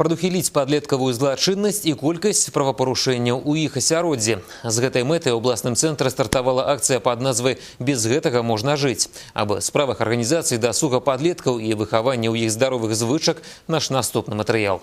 Прадухіліць падлеткавую злачыннасць і колькасць правапарушэнняў у іх асяроддзі. З гэтай мэтай у абласным цэнтры стартавала акцыя пад назвай «Без гэтага можна жыць». Аб справах арганізацыі дасуга падлеткаў і выхавання ў іх здаровых звычак наш наступны матэрыял.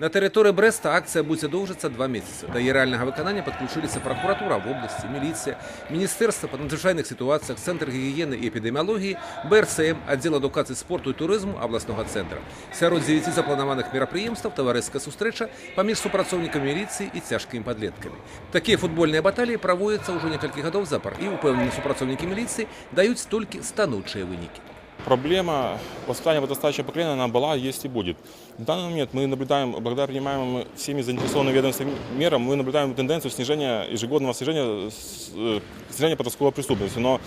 На тэрыторыі Брэста акцыя будзе доўжыцца два месяцы. Да яе рэальнага выканання падключыліся пракуратура вобласці, міліцыя, міністэрства па надзвычайных сітуацыях, цэнтр гігіены і эпідэміялогіі, БРСМ, аддзел адукацыі спорту і турызму абласнога цэнтра. Сярод дзевяці запланаваных мерапрыемстваў таварыская сустрэча паміж супрацоўнікамі міліцыі і цяжкімі падлеткамі. Такія футбольныя баталіі праводзяцца ўжо некалькі гадоў запар і упэўненыя супрацоўнікі міліцыі даюць толькі станоўчыя вынікі. Проблема воспитания подрастающего поколения, она была, есть и будет. В данный момент мы наблюдаем, благодаря принимаемым всеми заинтересованными ведомствами мерам, мы наблюдаем тенденцию снижения, ежегодного снижения, э, снижения подростковой преступности. Но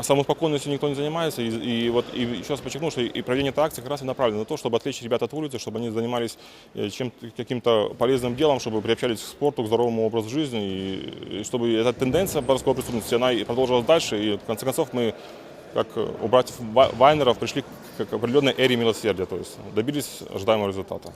самоуспокоенностью никто не занимается. И, и вот и еще раз подчеркну, что и проведение этой акции как раз и направлено на то, чтобы отвлечь ребят от улицы, чтобы они занимались э, чем каким-то полезным делом, чтобы приобщались к спорту, к здоровому образу жизни, и, и чтобы эта тенденция подростковой преступности, она и продолжилась дальше. И в конце концов мы как э, у братьев Ва- Вайнеров пришли к к определенной эре милосердия, то есть добились ожидаемого результата.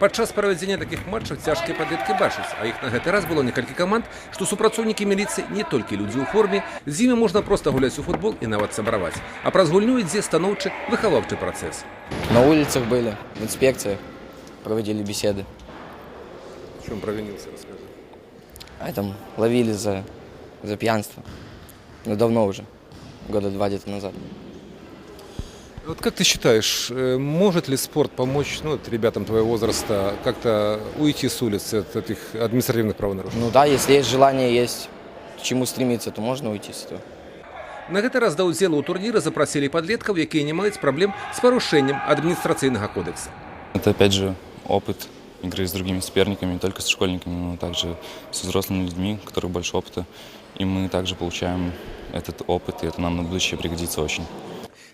Падчас правядзення такіх матчаў цяжкія падлеткі бачаць, а іх на гэты раз было некалькі каманд, што супрацоўнікі міліцыі не толькі людзі ў форме, з імі можна проста гуляць у футбол і нават сабраваць. А праз гульню ідзе станоўчы выхаваўчы працэс. На улицах были, в инспекциях проводили беседы. В чым правінился, расскажи. А там ловили за, за пьянство. Ну, давно уже. Года два где-то назад. Вот как ты считаешь, э, может ли спорт помочь ну, вот ребятам твоего возраста как-то уйти с улицы от этих административных правонарушений? Ну да, если есть желание, есть к чему стремиться, то можно уйти с этого. На гэты раз да ўдзелу ў турніры запрасілі падлеткаў, якія не маюць праблем з парушэннем адміністрацыйнага кодекса. Это опять же опыт игры с другими соперниками, не только с школьниками, но также с взрослыми людьми, у которых больше опыта. И мы также получаем этот опыт, и это нам на будущее пригодится очень.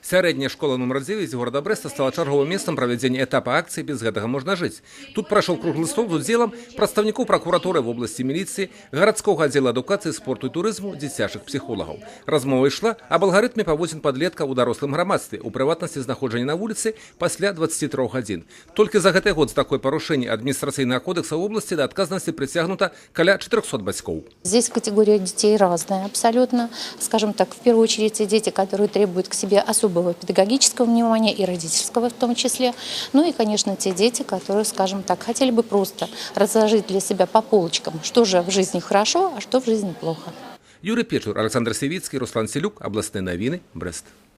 Сярэдняя школа нумар 9 горада Брэста стала чарговым месцам правядзення этапа акцыі без гэтага можна жыць. Тут прайшоў круглы стол з удзелам прадстаўнікоў пракуратуры в обласці міліцыі, гарадскога аддзела адукацыі, спорту і турызму, дзіцячых псіхолагаў. Размова ішла аб алгарытме паводзін падлетка ў дарослым грамадстве, у прыватнасці знаходжання на вуліцы пасля 23 гадзін. Толькі за гэты год з такой парушэння адміністрацыйнага кодекса ў обласці да адказнасці прыцягнута каля 400 бацькоў. Здесь категория детей разная абсолютно. Скажем так, в первую очередь те дети, которые требуют к себе особого педагогического внимания и родительского в том числе. Ну и, конечно, те дети, которые, скажем так, хотели бы просто разложить для себя по полочкам, что же в жизни хорошо, а что в жизни плохо. Юрий Печур, Александр Севицкий, Руслан Селюк, областные новины, Брест.